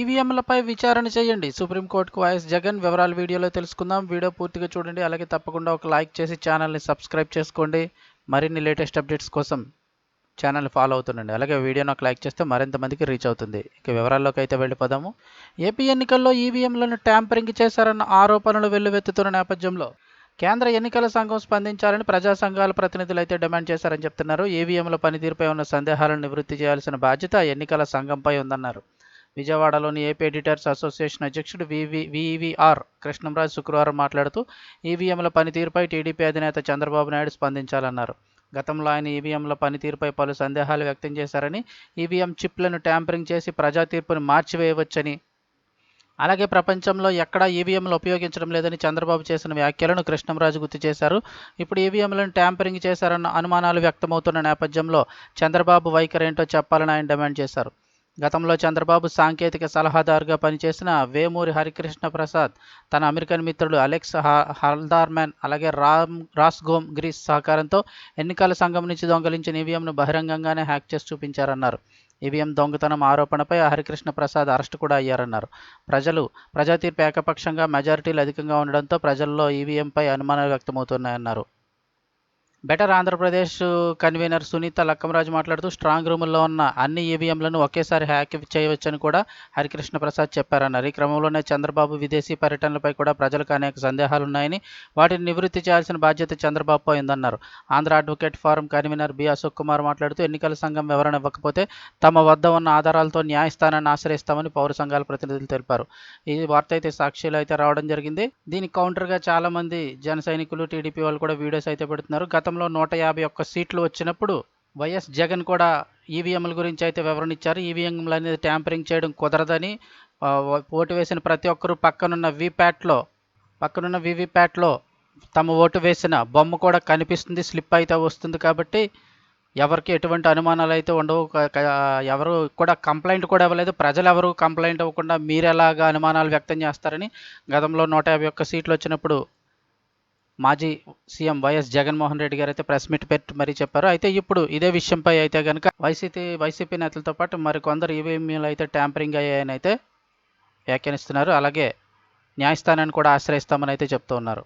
ఈవీఎంలపై విచారణ చేయండి. సుప్రీంకోర్టుకు వైఎస్ జగన్ వివరాలు వీడియోలో తెలుసుకుందాం. వీడియో పూర్తిగా చూడండి. అలాగే తప్పకుండా ఒక లైక్ చేసి ఛానల్ని సబ్స్క్రైబ్ చేసుకోండి. మరిన్ని లేటెస్ట్ అప్డేట్స్ కోసం ఛానల్ ఫాలో అవుతుండండి. అలాగే వీడియో నాకు లైక్ చేస్తే మరింత మందికి రీచ్ అవుతుంది. ఇక వివరాల్లోకి అయితే వెళ్ళిపోదాము. ఏపీ ఎన్నికల్లో ఈవీఎంలను ట్యాంపరింగ్ చేశారన్న ఆరోపణలు వెల్లువెత్తుతున్న నేపథ్యంలో కేంద్ర ఎన్నికల సంఘం స్పందించాలని ప్రజా సంఘాల ప్రతినిధులు అయితే డిమాండ్ చేశారని చెప్తున్నారు. ఈవీఎంల పనితీరుపై ఉన్న సందేహాలను నివృత్తి చేయాల్సిన బాధ్యత ఎన్నికల సంఘంపై ఉందన్నారు. విజయవాడలోని ఏపీ ఎడిటర్స్ అసోసియేషన్ అధ్యక్షుడు వివి వివిఆర్ కృష్ణంరాజు శుక్రవారం మాట్లాడుతూ ఈవీఎంల పనితీరుపై టీడీపీ అధినేత చంద్రబాబు నాయుడు స్పందించాలన్నారు. గతంలో ఆయన ఈవీఎంల పనితీరుపై పలు సందేహాలు వ్యక్తం చేశారని ఈవీఎం చిప్లను ట్యాంపరింగ్ చేసి ప్రజా తీర్పును మార్చివేయవచ్చని అలాగే ప్రపంచంలో ఎక్కడా ఈవీఎంలు ఉపయోగించడం లేదని చంద్రబాబు చేసిన వ్యాఖ్యలను కృష్ణంరాజు గుర్తు చేశారు. ఇప్పుడు ఈవీఎంలను ట్యాంపరింగ్ చేశారన్న అనుమానాలు వ్యక్తమవుతున్న నేపథ్యంలో చంద్రబాబు వైఖరి ఏంటో చెప్పాలని ఆయన డిమాండ్ చేశారు. గతంలో చంద్రబాబు సాంకేతిక సలహాదారుగా పనిచేసిన వేమూరి హరికృష్ణ ప్రసాద్ తన అమెరికన్ మిత్రుడు అలెక్స్ హల్దార్మెన్ అలాగే రామ్ రాస్గోమ్ గ్రీస్ సహకారంతో ఎన్నికల సంఘం నుంచి దొంగలించిన ఈవీఎంను బహిరంగంగానే హ్యాక్ చేసి చూపించారన్నారు. ఈవీఎం దొంగతనం ఆరోపణపై హరికృష్ణ ప్రసాద్ అరెస్టు కూడా అయ్యారన్నారు. ప్రజలు ప్రజాతీర్పు ఏకపక్షంగా మెజారిటీలు అధికంగా ఉండడంతో ప్రజల్లో ఈవీఎంపై అనుమానాలు వ్యక్తమవుతున్నాయన్నారు. బెటర్ ఆంధ్రప్రదేశ్ కన్వీనర్ సునీత లక్కమరాజు మాట్లాడుతూ స్ట్రాంగ్ రూముల్లో ఉన్న అన్ని ఈవీఎంలను ఒకేసారి హ్యాక్ చేయవచ్చని కూడా హరికృష్ణ ప్రసాద్ చెప్పారన్నారు. ఈ క్రమంలోనే చంద్రబాబు విదేశీ పర్యటనలపై కూడా ప్రజలకు అనేక సందేహాలు ఉన్నాయని వాటిని నివృత్తి చేయాల్సిన బాధ్యత చంద్రబాబుపై ఉందన్నారు. Andhra advocate forum convener B Ashok Kumar మాట్లాడుతూ ఎన్నికల సంఘం వివరణ ఇవ్వకపోతే తమ వద్ద ఉన్న ఆధారాలతో న్యాయస్థానాన్ని ఆశ్రయిస్తామని పౌర సంఘాల ప్రతినిధులు తెలిపారు. ఈ వార్త అయితే సాక్షిలో అయితే రావడం జరిగింది. దీనికి కౌంటర్గా చాలామంది జన సైనికులు టీడీపీ వాళ్ళు కూడా వీడియోస్ అయితే పెడుతున్నారు. గతంలో నూట యాభై ఒక్క సీట్లు వచ్చినప్పుడు వైఎస్ జగన్ కూడా ఈవీఎంల గురించి అయితే వివరణ ఇచ్చారు. ఈవీఎంలు అనేది ట్యాంపరింగ్ చేయడం కుదరదని ఓటు వేసిన ప్రతి ఒక్కరూ పక్కనున్న వీప్యాట్లో పక్కనున్న వీవీప్యాట్లో తమ ఓటు వేసిన బొమ్మ కూడా కనిపిస్తుంది స్లిప్ అయితే వస్తుంది కాబట్టి ఎవరికి ఎటువంటి అనుమానాలు అయితే ఉండవు. ఎవరు కూడా కంప్లైంట్ కూడా ఇవ్వలేదు. ప్రజలు ఎవరు కంప్లైంట్ ఇవ్వకుండా మీరు ఎలాగా అనుమానాలు వ్యక్తం చేస్తారని గతంలో నూట యాభై ఒక్క సీట్లు వచ్చినప్పుడు మాజీ సీఎం వైఎస్ జగన్మోహన్ రెడ్డి గారు అయితే ప్రెస్ మీట్ పెట్టి మరీ చెప్పారు. అయితే ఇప్పుడు ఇదే విషయంపై అయితే కనుక వైసీపీ వైసీపీ నేతలతో పాటు మరికొందరు ఈవీఎంలు అయితే ట్యాంపరింగ్ అయ్యాయని అయితే వ్యాఖ్యానిస్తున్నారు. అలాగే న్యాయస్థానాన్ని కూడా ఆశ్రయిస్తామని అయితే చెప్తూ ఉన్నారు.